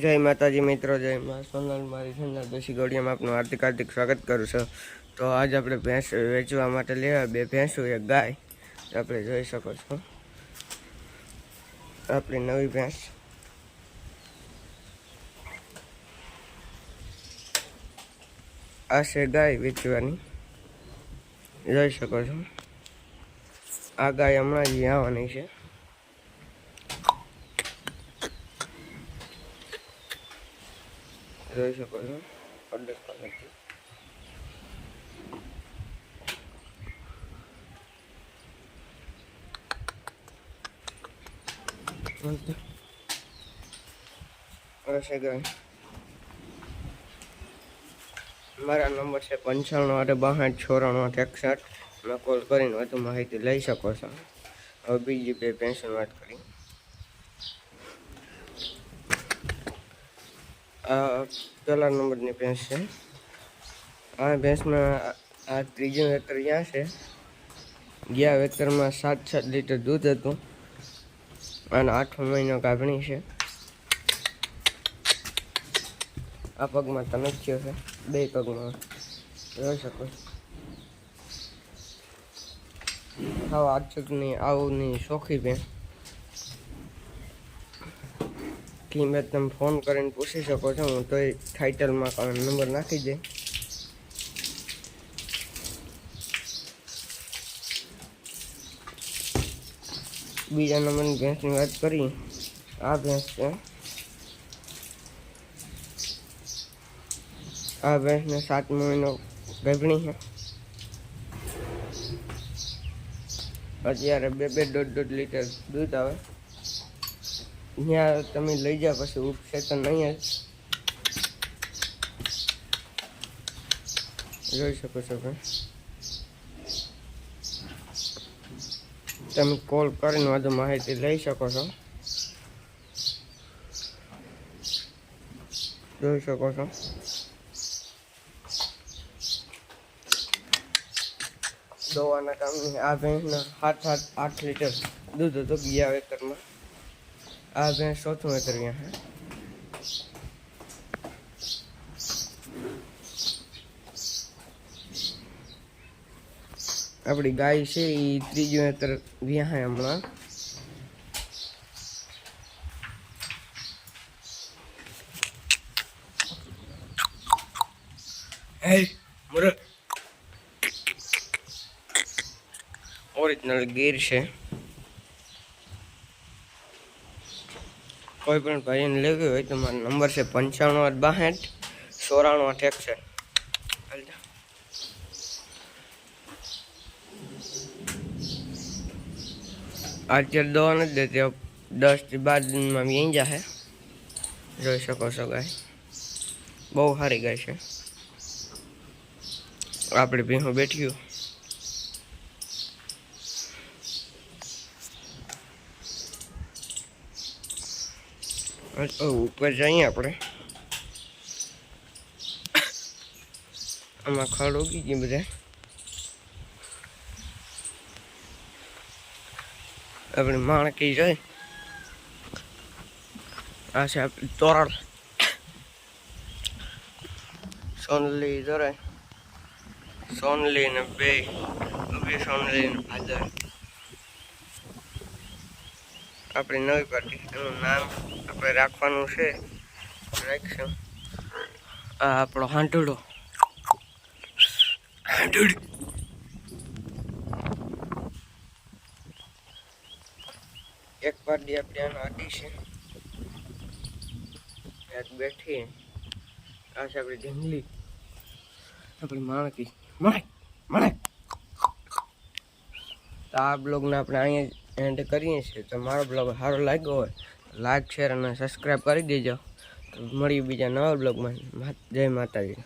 જય માતાજી મિત્રો, જય મા સોનલ. મારી સોનલ દેશી ગોળિયામાં આપનું હાર્દિક હાર્દિક સ્વાગત કરું છું. તો આજ આપણે ભેંસ વેચવા માટે લેવા બે ભેંસો, એક ગાય. આપણે જોઈ શકો છો. આપણી નવી ભેંસ. આ છે ગાય વેચવાની. જોઈ શકો છો. આ ગાય હમણાં જ આવવાની છે. જોઈ શકો છો. અડસ પાસેથી મારા નંબર છે પંચાણું આઠ બાસઠ છોરાણું આઠ એકસઠ. મેં કોલ કરીને વધુ માહિતી લઈ શકો છો. હવે બીજી બે પેન્શન વાત કરી આ પહેલા નંબરની ભેંસ છે. આ ભેંસમાં આ- ત્રીજું વેતર ત્યાં છે. ગયા વેતરમાં સાત સાત લીટર દૂધ હતું. અને આઠમો મહિનો ગાભણી છે. આ પગમાં તનખ્યો છે. બે પગમાં. જોઈ શકો છો. હા આજની આવું નહીં શોખી બેન કિંમત તમે ફોન કરીને પૂછી શકો છો, હું તો ટાઇટલમાં નંબર નાખી દે. બીજા નંબરની ભેંસની વાત કરી. આ ભેંસ છે. આ ભેંસને સાત મહિનો ગભણી છે. અત્યારે બે બે દોઢ દોઢ લીટર દૂધ આવે. ત્યાં તમે લઈ જાઓ, પછી ઉપસે તો નહીં જોઈ શકો છો તમે કોલ કરીને વધુ માહિતી લઈ શકો છો. જોઈ શકો છો. દોવાના કામની આ ભેંસના સાત સાત આઠ લીટર દૂધ હતું ગયા વેતરમાં આ ભેંસ ચોથું વેતર ગયા હે આપણી ગાય છે એ ત્રીજું વેતર વ્યાહે હમણાં હે મુરત ઓરિજિનલ ગીર છે કોઈ પણ ભાઈને લેવી હોય તો મારો નંબર છે પંચાણું આઠ બાસઠ ચોરાણું આઠ એકસઠ હાલજો. અત્યારે દવા નથી દેતી હવે દસથી બાર દિનમાં વી જશે જોઈ શકો છો ગાય. બહુ સારી ગાય છે. આપણે ભીહું બેઠ્યું ઉપર જઈએ આપણે. આમાં ખાડ ઉગી ગઈ બધા. આપણે માણકી જાય આ છે આપણી તોરણ. સોનલી જોરાય સોનલી ને બે બે સોનલી ને ભાદર. આપણી નવી પાર્ટી એનું નામ આપણે રાખવાનું છે. રાખશું આ આપણો હાંટુડો હાંડુડી. એક પાર્ટી આપણે આનો આટી છે. એક બેઠી. આ છે આપણી ઢીંગલી આપણી માણકી. મળે તો આ બ્લોગને આપણે અહીંયા એન્ડ કરીએ છીએ. તો મારો બ્લોગ સારો લાગ્યો હોય લાઈક શેર અને સબસ્ક્રાઈબ કરી દેજો. તો મળીએ બીજા નવા બ્લોગમાં. જય માતાજી.